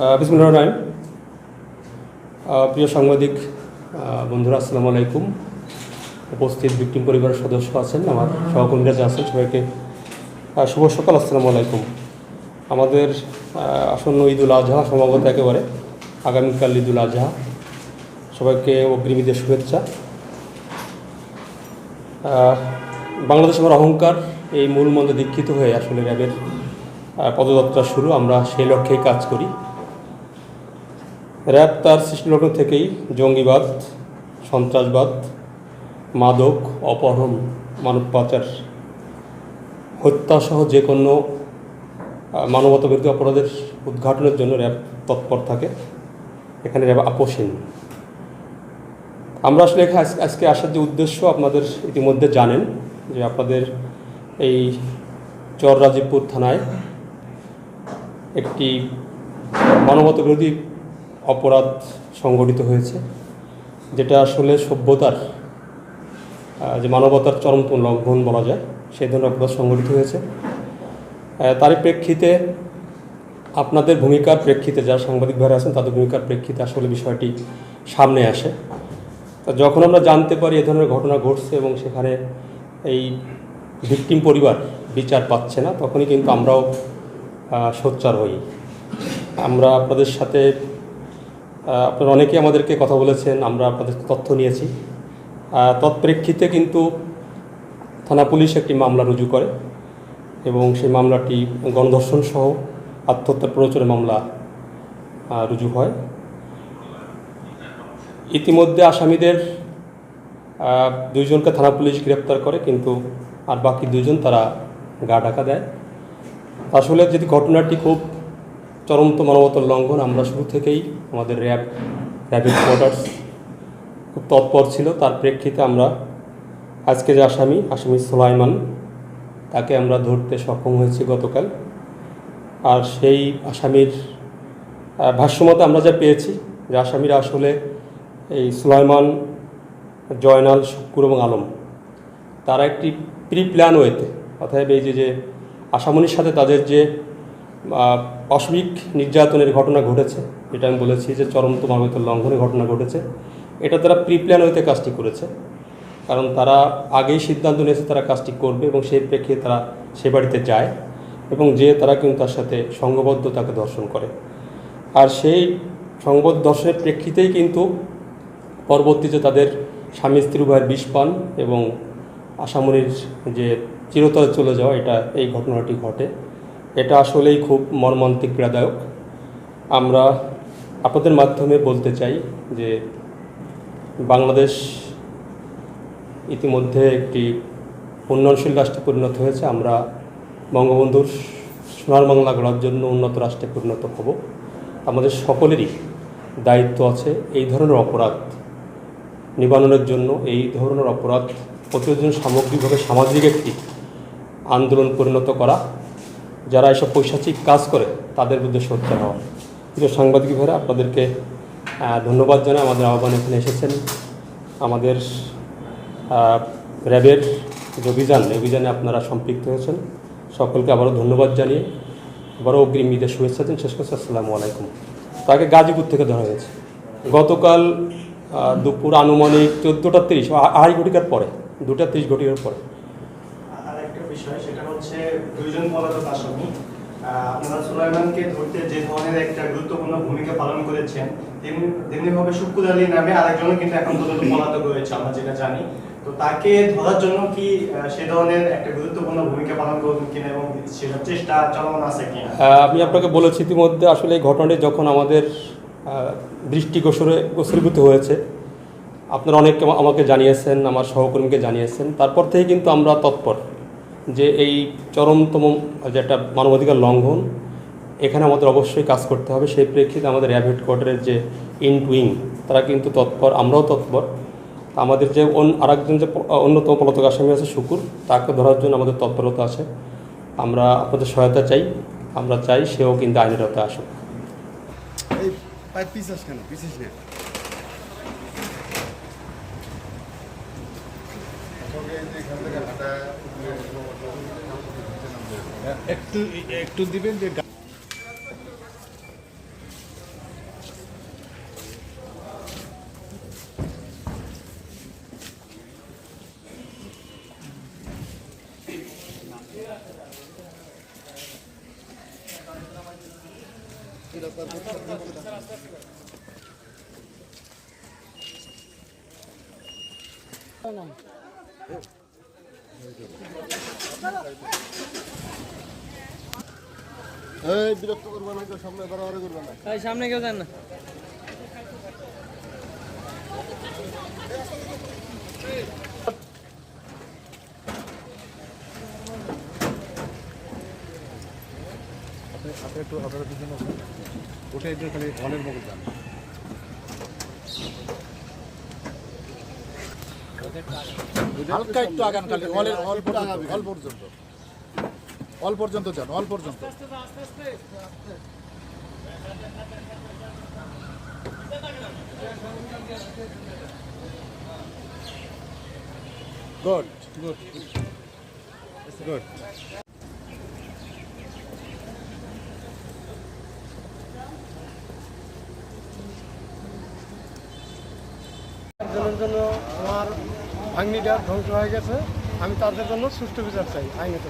বিসমুল্লাহ রহমান প্রিয় সাংবাদিক বন্ধুরা, আসসালামু আলাইকুম। উপস্থিত ভিক্টিম পরিবারের সদস্য আছেন, আমার সহকর্মীরা যে আছেন, সবাইকে শুভ সকাল, আসসালামু আলাইকুম। আমাদের আসন্ন ঈদুল আজহা সমাগত একেবারে, আগামীকাল ঈদুল আজহা। সবাইকে অগ্রিম ঈদের শুভেচ্ছা। বাংলাদেশ আমার অহংকার এই মূল মন্ত্রে দীক্ষিত হয়ে আসলে র্যাবের পদযাত্রা শুরু। আমরা সেই লক্ষ্যেই কাজ করি। র্যাব তার সৃষ্টিলগ্ন থেকেই জঙ্গিবাদ সন্ত্রাসবাদ মাদক অপহরণ মানব পাচার হত্যাসহ যে কোনো আহ, মানবতা বিরোধী অপরাধের উদ্ঘাটনের জন্য র্যাব তৎপর থাকে। এখানে র্যাব আপোষহীন। আমরা আসলে আজ- আজকে আসার যে উদ্দেশ্য আপনাদের ইতিমধ্যে জানেন যে আপনাদের এই চর রাজীবপুর থানায় একটি মানবতা বিরোধী অপরাধ সংগঠিত হয়েছে, যেটা আসলে সভ্যতার যে মানবতার চরমতম লঙ্ঘন বলা যায়, সেই ধরনের অপরাধ সংগঠিত হয়েছে। তারই প্রেক্ষিতে আপনাদের ভূমিকার প্রেক্ষিতে, যারা সাংবাদিক ভাইরা আছেন, তাদের ভূমিকার প্রেক্ষিতে আসলে বিষয়টি সামনে আসে। যখন আমরা জানতে পারি এ ধরনের ঘটনা ঘটছে এবং সেখানে এই ভিকটিম পরিবার বিচার পাচ্ছে না, তখনই কিন্তু আমরাও সোচ্চার হই। আমরা আপনাদের সাথে আপনারা অনেকেই আমাদেরকে কথা বলেছেন, আমরা আপনাদের তথ্য নিয়েছি। তৎপ্রেক্ষিতে কিন্তু থানা পুলিশ একটি মামলা রুজু করে এবং সেই মামলাটি গণধর্ষণ সহ আত্মহত্যার প্ররোচনের মামলা রুজু হয়। ইতিমধ্যে আসামিদের দুইজনকে থানা পুলিশ গ্রেপ্তার করে, কিন্তু আর বাকি দুজন তারা গা ঢাকা দেয়। আসলে যদি ঘটনাটি খুব চরমত মানবতার লঙ্ঘন আমরা শুরু থেকেই আমাদের র্যাব র্যাপিড কোয়ার্টার্স খুব তৎপর ছিল। তার প্রেক্ষিতে আমরা আজকে যে আসামি আসামি সোলাইমান, তাকে আমরা ধরতে সক্ষম হয়েছি গতকাল। আর সেই আসামির ভাষ্যমতে আমরা যা পেয়েছি, যে আসামিরা আসলে এই সুলাইমান, জয়নাল, শুক্কুর এবং আলম। তারা একটি প্রি প্ল্যান ওয়েতে অর্থাৎ এই যে আসামনির সাথে তাদের যে পাশবিক নির্যাতনের ঘটনা ঘটেছে। যেটা আমি বলেছি যে চরমত মানবতার লঙ্ঘনের ঘটনা ঘটেছে। এটা তারা প্রি প্ল্যান ওয়েতে কাজটি করেছে। কারণ তারা আগেই সিদ্ধান্ত নিয়েছে তারা কাজটি করবে এবং সেই প্রেক্ষিতে তারা সে বাড়িতে যায় এবং যে তারা কিন্তু তার সাথে সঙ্গবদ্ধ তাকে দর্শন করে। আর সেই সংবাদ দর্শনের প্রেক্ষিতেই কিন্তু পরবর্তীতে তাদের স্বামী স্ত্রী উভয়ের বিষ পান এবং আসামনির যে চিরতরে চলে যাওয়া, এটা এই ঘটনাটি ঘটে। এটা আসলেই খুব মর্মান্তিক পীড়াদায়ক আমরা আপনাদের মাধ্যমে বলতে চাই যে বাংলাদেশ ইতিমধ্যে একটি উন্নয়নশীল রাষ্ট্রে পরিণত হয়েছে। আমরা বঙ্গবন্ধুর সোনার বাংলা গড়ার জন্য উন্নত রাষ্ট্রে পরিণত হব। আমাদের সকলেরই দায়িত্ব আছে এই ধরনের অপরাধ নিবারণের জন্য, এই ধরনের অপরাধ প্রতিরোধের সামগ্রিকভাবে সামাজিক একটি আন্দোলন পরিণত করা। যারা এসব পৈশাচিক কাজ করে, তাদের বিরুদ্ধে সোচ্চার হওয়া। প্রিয় সাংবাদিক ভাইরা, আপনাদেরকে ধন্যবাদ জানাই। আমাদের আহ্বান এখানে এসেছেন। আমাদের র্যাবের যে অভিযান অভিযানে আপনারা সম্পৃক্ত হয়েছেন। সকলকে আবারও ধন্যবাদ জানিয়ে আবারও অগ্রিম ঈদের শুভেচ্ছা দিন শেষ করছি। আসসালামু আলাইকুম। তাকে গাজীপুর থেকে ধরা হয়েছে। গতকাল দুপুর আনুমানিক চোদ্দোটা তিরিশ আড়াই ঘটিকার পরে, দুটা তিরিশ ঘটিকার পরে আর একটা বিষয় সেটা হচ্ছে দুইজন পলাতক আসামি আপনারা সুলাইমানকে ধরতে যে ধরনের একটা গুরুত্বপূর্ণ ভূমিকা পালন করেছেন তেমনি তেমনিভাবে শুকুর আলী নামে আরেকজনও কিন্তু এখন পর্যন্ত পলাতক রয়েছে আমরা যেটা জানি। তো তাকে ধরার জন্য কি সে ধরনের একটা গুরুত্বপূর্ণ ভূমিকা পালন করবেন কিনা এবং সেটার চেষ্টা চলমান আছে কিনা? আমি আপনাকে বলেছি ইতিমধ্যে আসলে এই ঘটনাটি যখন আমাদের আহ, দৃষ্টি গোসরে গোসরীভূত হয়েছে আপনারা অনেকে আমা- আমাকে জানিয়েছেন আমার সহকর্মীকে জানিয়েছেন। তারপর থেকে কিন্তু আমরা তৎপর। যে এই চরমতম যে একটা মানবাধিকার লঙ্ঘন, এখানে আমাদের অবশ্যই কাজ করতে হবে। সেই প্রেক্ষিতে আমাদের র্যাব হেডকোয়ার্টারের যে ইন উইং তারা কিন্তু তৎপর, আমরাও তৎপর। আমাদের যে আরেকজন যে অন্যতম পলাতক আসামি আছে শুকুর, তাকে ধরার জন্য আমাদের তৎপরতা আছে। আমরা আপনাদের সহায়তা চাই, আমরা চাই সেও কিন্তু আইনের আওতায় আসুক। একটু একটু দিবেন যে Thank you. এই বিরক্ত করব না সামনে বাড়াবাড়ি করবে না এই সামনে কেউ যান না আপনি আপনি একটু আপনারা আসুন। উঠে একটু খালি হলের মুখে যান হালকা একটু আগান খালি হলের হল পর্যন্ত হল পর্যন্ত। হল পর্যন্ত যান হল পর্যন্ত। গুড গুড গুড আমার ভাগ্নিটা ধ্বংস হয়ে গেছে আমি তাদের জন্য সুষ্ঠু বিচার চাই আইনত